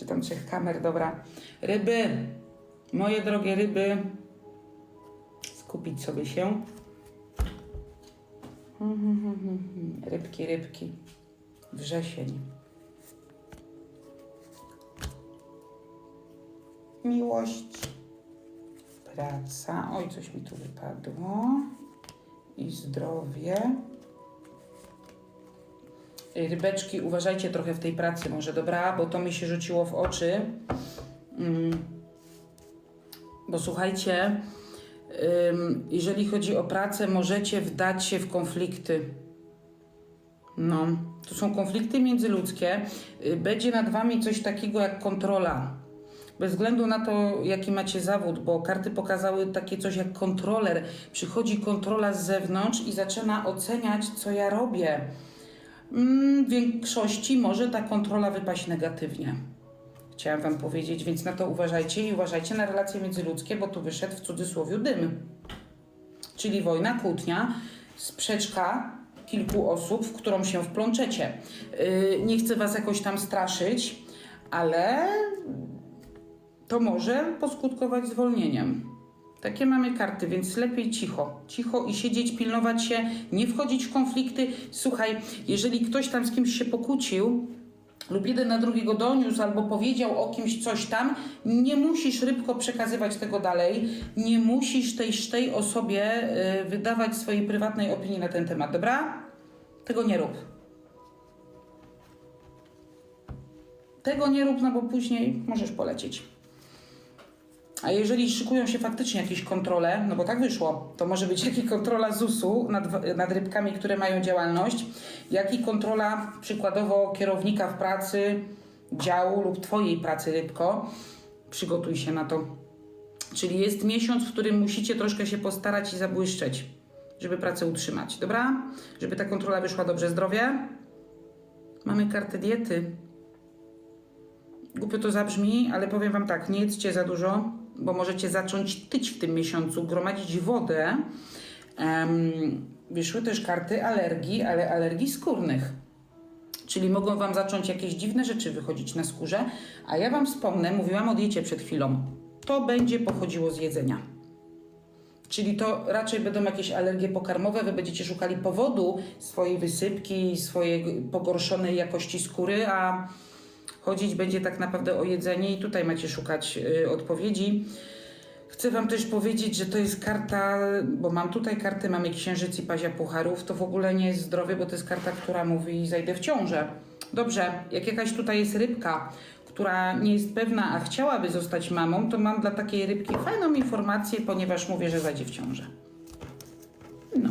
Czy tam trzech kamer, dobra. Ryby, moje drogie ryby, skupić sobie się. Rybki, rybki. Wrzesień. Miłość. Praca. Oj, coś mi tu wypadło. I zdrowie. Ej, Rybeczki, uważajcie trochę w tej pracy może, dobra? Bo to mi się rzuciło w oczy. Mm. Bo słuchajcie, jeżeli chodzi o pracę, możecie wdać się w konflikty. No, to są konflikty międzyludzkie. Y, Będzie nad wami coś takiego jak kontrola. Bez względu na to, jaki macie zawód, bo karty pokazały takie coś jak kontroler. Przychodzi kontrola z zewnątrz i zaczyna oceniać, co ja robię. Mm, W większości może ta kontrola wypaść negatywnie. Chciałam Wam powiedzieć, więc na to uważajcie i uważajcie na relacje międzyludzkie, bo tu wyszedł w cudzysłowie dym. Czyli wojna, kłótnia, sprzeczka kilku osób, w którą się wplączecie. Yy, nie chcę Was jakoś tam straszyć, ale to może poskutkować zwolnieniem. Takie mamy karty, więc lepiej cicho. Cicho i siedzieć, pilnować się, nie wchodzić w konflikty. Słuchaj, jeżeli ktoś tam z kimś się pokłócił, lub jeden na drugiego doniósł albo powiedział o kimś coś tam, nie musisz rybko przekazywać tego dalej, nie musisz tej, tej osobie y, wydawać swojej prywatnej opinii na ten temat, dobra? Tego nie rób. Tego nie rób, no bo później możesz polecieć. A jeżeli szykują się faktycznie jakieś kontrole, no bo tak wyszło, to może być jak i kontrola ZUS-u nad, nad rybkami, które mają działalność, jak i kontrola przykładowo kierownika w pracy, działu lub Twojej pracy rybko. Przygotuj się na to. Czyli jest miesiąc, w którym musicie troszkę się postarać i zabłyszczeć, żeby pracę utrzymać, dobra? Żeby ta kontrola wyszła dobrze. Zdrowie? Mamy kartę diety. Głupio to zabrzmi, ale powiem Wam tak, nie jedzcie za dużo, bo możecie zacząć tyć w tym miesiącu, gromadzić wodę. Em, wyszły też karty alergii, ale alergii skórnych. Czyli mogą Wam zacząć jakieś dziwne rzeczy wychodzić na skórze, a ja Wam wspomnę, mówiłam o diecie przed chwilą. To będzie pochodziło z jedzenia. Czyli to raczej będą jakieś alergie pokarmowe, wy będziecie szukali powodu swojej wysypki, swojej pogorszonej jakości skóry, a chodzić będzie tak naprawdę o jedzenie i tutaj macie szukać y, odpowiedzi. Chcę Wam też powiedzieć, że to jest karta, bo mam tutaj kartę, mamy księżyc i pazia pucharów, to w ogóle nie jest zdrowie, bo to jest karta, która mówi zajdę w ciążę. Dobrze, jak jakaś tutaj jest rybka, która nie jest pewna, a chciałaby zostać mamą, to mam dla takiej rybki fajną informację, ponieważ mówię, że zajdzie w ciążę. No.